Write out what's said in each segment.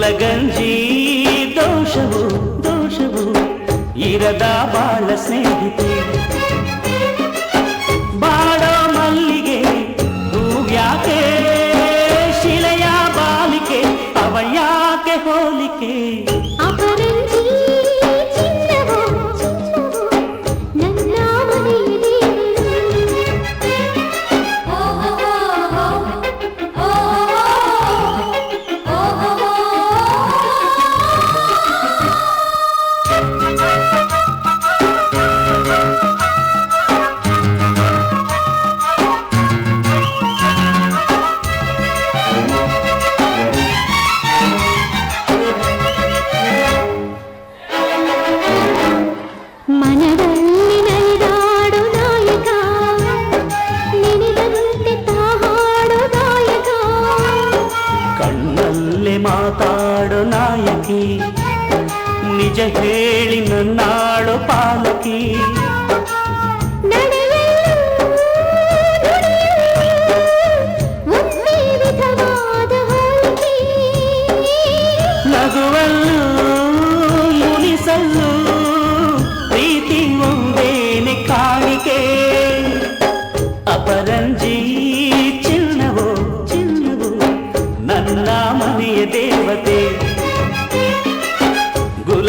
ಲಗಂಜಿ ದೋಷವು ದೋಷವು ಇರದ ಬಾಳ ಸ್ನೇಹಿತೆ. ಬಾಳ ಮಲ್ಲಿಗೆ ಹೂವ್ಯಾಕೆ ಶಿಲೆಯ ಬಾಲಿಕೆ ಅವಯಾಕೆ ಹೋಲಿಕೆ? ಅಪರಿಂದ ಮಾತಾಡು ನಾಯಕಿ. ನಿಜ ಹೇಳಿ ನನ್ನಾಡು ಪಾಲಕಿ. ನಡೆ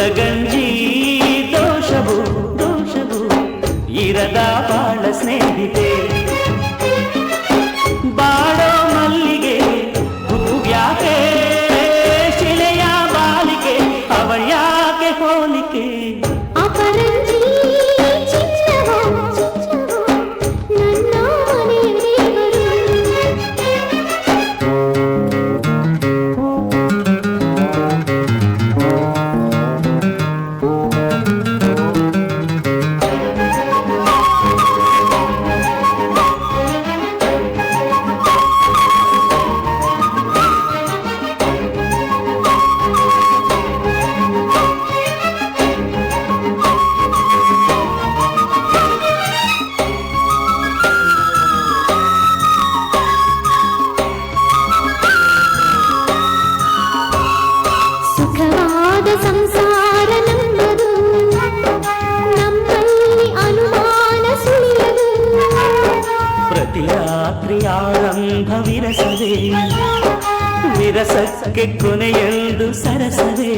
ಗಂಜಿ ದೋಷವು ದೋಷವು ಇರದ ಬಾಳ ಸ್ನೇಹಿತೆ ಆರಂಭ ವಿರಸದೆ ವಿರಸಕ್ಕೆ ಕೊನೆಯೆಂದು ಸರಸದೆ